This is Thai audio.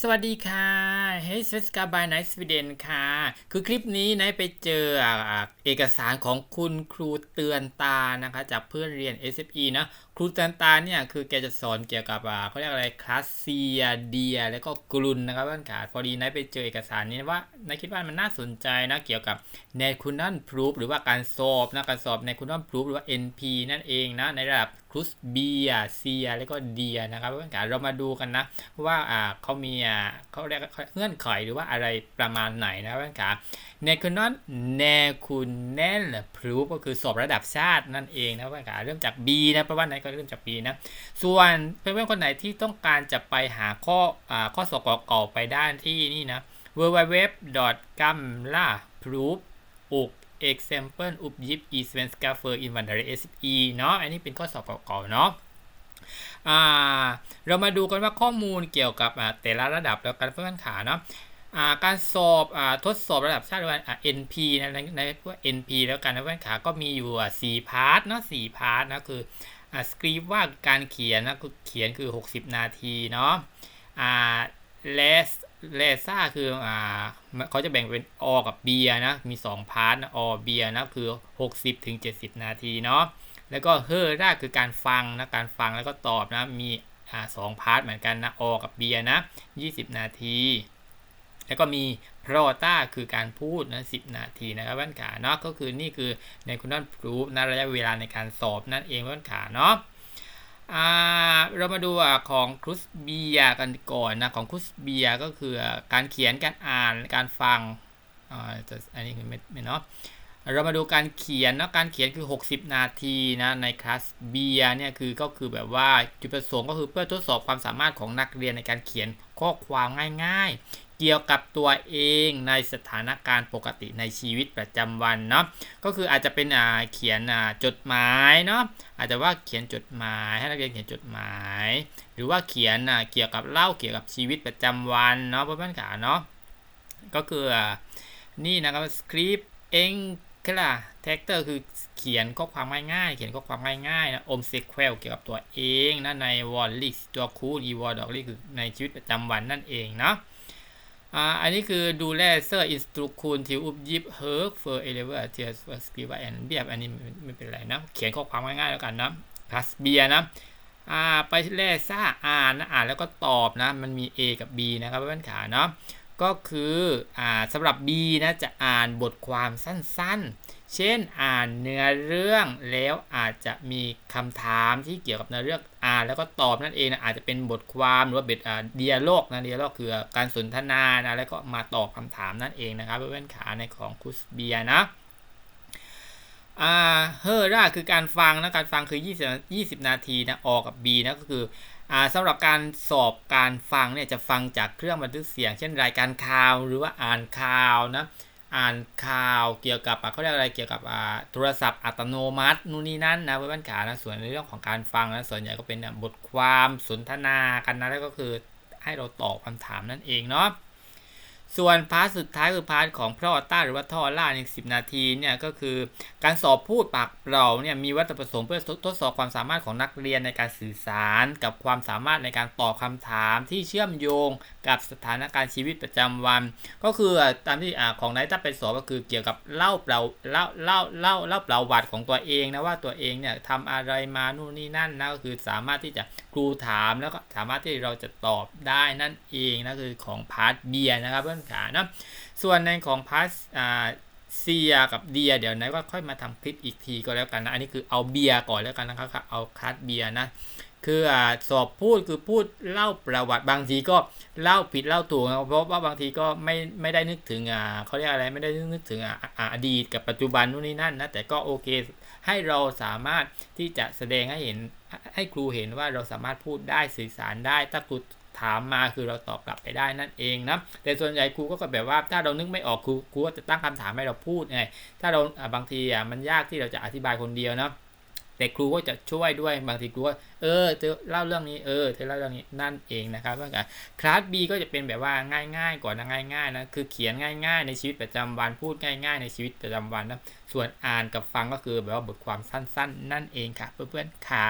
สวัสดีค่ะเฮ้ยสวสกาบายไนท์สวีเดนค่ะ คือคลิปนี้นายไปเจออเอกสารของคุณครูเตือนตานะคะ จากเพื่อนเรียน SFE นะ ครูตือนตาเนี่ยคือแกจะสอนเกี่ยวกับอ่าเขาเรียกอะไรคลาสเซียเดีย แล้วก็กรุนนะครับท่านขาพอดีนายไปเจอเอกสารนี้ว่านายคิดว่ามันน่าสนใจนะเกี่ยวกับ n a t u r a l Proof หรือว่าการสอบนะการสอบ n a t u r a l Proof หรือว่า NP นั่นเองนะในระดับครุสเบียเซียแล้วก็เดียนะครับท่านขาเรามาดูกันนะว่าอ่าเขามีอ่าเขาเรียกเงื่อนไขหรือว่าอะไรประมาณไหนนะครับท่านขาในคือนอนแนคุณแนลพรูฟก็คือสอบระดับชาตินั่นเองนะท่านขาเริ่มจาก B นะเพราะว่าไหนก็เริ่มจาก B นะ ส่วนเพื่อนๆคนไหนที่ต้องการจะไปหาข้ออ่าข้อสอบเก่าไปด้านที่นี่นะ www.gamla.proof อุก example อุบยิบ e svenska för invandrare SE เนาะอันนี้เป็นข้อสอบเก่าๆเนาะอ่าเรามาดูกันว่าข้อมูลเกี่ยวกับแต่ละระดับแล้วกันเพื่อนขาเนาะอ่าการสอบอ่าทดสอบระดับชาติว่า NP นะในในพวก NP แล้วกันนะเพื่อนขาก็มีอยู่สี่พาร์ทเนาะสี่พาร์ทนะคือ อ่าสคริปต์ว่าการเขียนนะเขียนคือ 60 นาทีเนาะอ่าเลสเลซ่าคืออ่าเขาจะแบ่งเป็นอกับเบียนะ มี 2 พาร์ทอเบียนะคือ 60 ถึง 70 นาทีเนาะแล้วก็เฮอร์ด้าคือการฟังนะการฟังแล้วก็ตอบนะมีอ่าสองพาร์ทเหมือนกันนะอกับเบียนะ 20 นาที แล้วก็มีพรต้าคือการพูดนะ10นาทีนะครับว่านขาเนาะก็คือนี่คือในคุณนันพรูฟนะระยะเวลาในการสอบนั่นเองว่านขาเนาะเรามาดูของครุสเบียกันก่อนนะของครุสเบียก็คือการเขียนการอ่านการฟังอ่าอันนี้คือไม่ไม่เนาะเรามาดูการเขียนนะการเขียนคือ 60 นาทีนะในคลาสเบียเนี่ยคือก็คือแบบว่าจุดประสงค์ก็คือเพื่อทดสอบความสามารถของนักเรียนในการเขียนข้อความง่าย เกี่ยวกับตัวเองในสถานการณ์ปกติในชีวิตประจำวันเนาะก็คืออาจจะเป็นอ่าเขียนอ่าจดหมายเนาะอาจจะว่าเขียนจดหมายให้นักเรียนเขียนจดหมาย หรือว่าเขียนอ่าเกี่ยวกับเล่าเกี่ยวกับชีวิตประจำวันเนาะเพื่อนๆขาเนาะก็คือนี่นะครับสคริปต์เองก็ล่ะแท็กเตอร์คือเขียนข้อความง่ายๆ เขียนข้อความง่ายๆนะอมเซควลเกี่ยวกับตัวเองนะในวอลลิกตัวคูณอีวอลดอกลิกคือในชีวิตประจำวันนั่นเองเนาะ อ่าอันนี้คือดูแลเซอร์อินสตรุคูลทิวอุบยิบเฮิร์กเฟอร์เอเลเวอร์เทียสสปีว่าแอนเบียบอันนี้ไม่เป็นไรนะ เขียนข้อความง่ายๆแล้วกันนะพลัสเบียนะอ่าไปแล่ซ่าอ่านนะอ่านแล้วก็ตอบนะ มันมี A กับ B นะครับเพื่อนขาเนาะ ก็คืออสำหรับ B นะจะอ่านบทความสั้นๆ เช่นอ่านเนื้อเรื่องแล้วอาจจะมีคำถามที่เกี่ยวกับเนื้อเรื่องอ่านแล้วก็ตอบนั่นเองนะอาจจะเป็นบทความหรือว่าเบ็ดเดียโลกนะเดียโลกคือการสนทนานะแล้วก็มาตอบคำถามนั่นเองนะครับเพื่อนขาในของคุสเบียนะอ่าเฮอร์ราคือการฟังนะการฟังคือ 20 20 นาทีนะออกกับ B นะก็คือ สำหรับการสอบการฟังเนี่ยจะฟังจากเครื่องบันทึกเสียง เช่นรายการข่าวหรือว่าอ่านข่าวนะอ่านข่าวเกี่ยวกับเขาเรียกอะไรเกี่ยวกับอ่าโทรศัพท์อัตโนมัตินู่นนี่นั่นนะเพื่อนขานะส่วนในเรื่องของการฟังนะส่วนใหญ่ก็เป็นบทความสนทนากันนะแล้วก็คือให้เราตอบคำถามนั่นเองเนาะ ส่วนพาร์ทสุดท้ายคือพาร์ทของพรอต้าหรือว่าท่อล่าในสินาทีเนี่ยก็คือการสอบพูดปากเปล่าเนี่ยมีวัตถุประสงค์เพื่อทดสอบความสามารถของนักเรียนในการสื่อสาร กับความสามารถในการตอบคาถามที่เชื่อมโยงกับสถานการณ์ชีวิตประจำวัน ก็คือตามที่ของนายถ้าเป็นสอบก็คือเกี่ยวกับเล่าเปล่าเล่าเล่าเล่าเล่าเปล่าวัดของตัวเองนะว่าตัวเองเนี่ยทำอะไรมานู่นนี่นั่นนะก็คือสามารถที่จะ รูถามแล้วก็สามารถที่เราจะตอบได้นั่นเองนะคือของพาร์ทเบียนะครับเพื่อนขานะส่วนในของพาร์ทเซียกับเดียเดี๋ยวนายก็ค่อยมาทำคลิปอีกทีก็แล้วกันนะอันนี้คือเอาเบียก่อนแล้วกันนะครับเอาคัสเบียนะ คืออสอบพูดคือพูดเล่าประวัติบางทีก็เล่าผิดเล่าถูกเพราะว่าบางทีก็ไม่ไม่ได้นึกถึงอ่าเขาเรียกอะไรไม่ได้นึกถึงอ่าอดีตกับปัจจุบันนู่นนี่นั่นนะแต่ก็โอเค ให้เราสามารถที่จะแสดงให้เห็นให้ครูเห็นว่าเราสามารถพูดได้สื่อสารได้ถ้าครูถามมาคือเราตอบกลับไปได้นั่นเองนะแต่ส่วนใหญ่ครูก็แบบว่าถ้าเรานึกไม่ออกครูครูก็จะตั้งคำถามให้เราพูดไงถ้าเราบางทีอะมันยากที่เราจะอธิบายคนเดียวนะ แต่ครูก็จะช่วยด้วยบางทีครูก็เออเธอเล่าเรื่องนี้เออเธอเล่าเรื่องนี้นั่นเองนะครับเพื่อนกันคลาส B ก็จะเป็นแบบว่าง่าย ๆ ก่อนนะง่ายๆนะคือเขียนง่าย ๆ ในชีวิตประจำวันพูดง่ายๆ ในชีวิตประจำวันนะส่วนอ่านกับฟังก็คือแบบว่าบทความสั้น ๆ นั่นเองค่ะเพื่อนๆขา